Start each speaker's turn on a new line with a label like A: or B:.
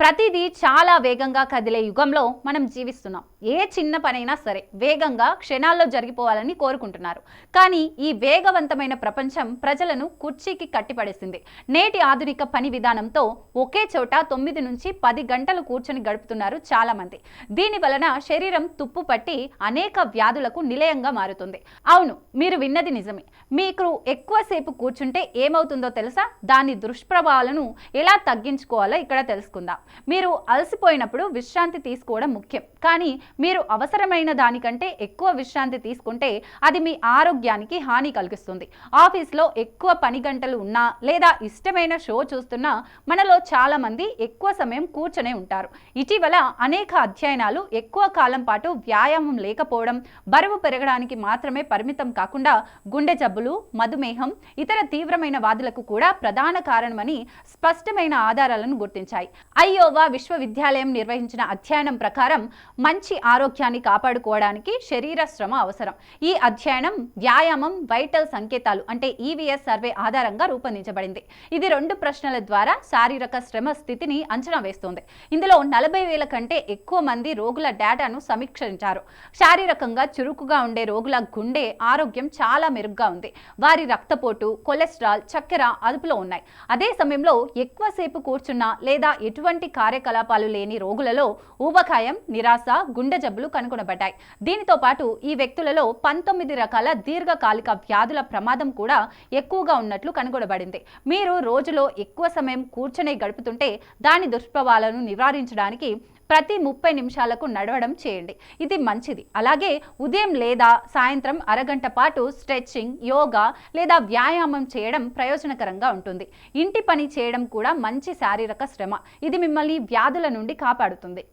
A: ప్రతిదీ చాలా వేగంగా కదిలే యుగంలో మనం జీవిస్తున్నాం. ఏ చిన్న పనైనా సరే వేగంగా క్షణాల్లో జరిగిపోవాలని కోరుకుంటున్నారు. కానీ ఈ వేగవంతమైన ప్రపంచం ప్రజలను కుర్చీకి కట్టిపడేసింది. నేటి ఆధునిక పని విధానంతో ఒకే చోట తొమ్మిది నుంచి పది గంటలు కూర్చొని గడుపుతున్నారు చాలామంది. దీని వలన శరీరం తుప్పు పట్టి అనేక వ్యాధులకు నిలయంగా మారుతుంది. అవును మీరు విన్నది నిజమే. మీకు ఎక్కువసేపు కూర్చుంటే ఏమవుతుందో తెలుసా? దాని దుష్ప్రభావాలను ఎలా తగ్గించుకోవాలో ఇక్కడ తెలుసుకుందాం. మీరు అలసిపోయినప్పుడు విశ్రాంతి తీసుకోవడం ముఖ్యం. కానీ మీరు అవసరమైన దానికంటే ఎక్కువ విశ్రాంతి తీసుకుంటే అది మీ ఆరోగ్యానికి హాని కలిగిస్తుంది. ఆఫీస్లో ఎక్కువ పని గంటలు ఉన్నా లేదా ఇష్టమైన షో చూస్తున్నా మనలో చాలామంది ఎక్కువ సమయం కూర్చొనే ఉంటారు. ఇటీవల అనేక అధ్యయనాలు ఎక్కువ కాలం పాటు వ్యాయామం లేకపోవడం బరువు పెరగడానికి మాత్రమే పరిమితం కాకుండా గుండె జబ్బులు మధుమేహం ఇతర తీవ్రమైన వ్యాధులకు కూడా ప్రధాన కారణమని స్పష్టమైన ఆధారాలను గుర్తించాయి. అయ్యో ఐయోవా విశ్వవిద్యాలయం నిర్వహించిన అధ్యయనం ప్రకారం మంచి ఆరోగ్యాన్ని కాపాడుకోవడానికి శరీర శ్రమ అవసరం. ఈ అధ్యయనం వ్యాయామం వైటల్ సంకేతాలు అంటే ఈవీఎస్ సర్వే ఆధారంగా రూపొందించబడింది. ఇది రెండు ప్రశ్నల ద్వారా శారీరక శ్రమ స్థితిని అంచనా వేస్తుంది. ఇందులో నలభై వేల కంటే ఎక్కువ మంది రోగుల డేటాను సమీక్షించారు. శారీరకంగా చురుకుగా ఉండే రోగుల గుండె ఆరోగ్యం చాలా మెరుగ్గా ఉంది. వారి రక్తపోటు కొలెస్ట్రాల్ చక్కెర అదుపులో ఉన్నాయి. అదే సమయంలో ఎక్కువసేపు కూర్చున్న లేదా ఎటువంటి కార్యకలాపాలు లేని రోగులలో ఊబకాయం నిరాశ గుండె జబ్బులు కనుగొనబడ్డాయి. దీనితో పాటు ఈ వ్యక్తులలో పంతొమ్మిది రకాల దీర్ఘకాలిక వ్యాధుల ప్రమాదం కూడా ఎక్కువగా ఉన్నట్లు కనుగొనబడింది. మీరు రోజులో ఎక్కువ సమయం కూర్చొని గడుపుతుంటే దాని దుష్ప్రభావాలను నివారించడానికి ప్రతి ముప్పై నిమిషాలకు నడవడం చేయండి. ఇది మంచిది. అలాగే ఉదయం లేదా సాయంత్రం అరగంట పాటు స్ట్రెచ్చింగ్ యోగా లేదా వ్యాయామం చేయడం ప్రయోజనకరంగా ఉంటుంది. ఇంటి పని చేయడం కూడా మంచి శారీరక శ్రమ. ఇది మిమ్మల్ని వ్యాధుల నుండి కాపాడుతుంది.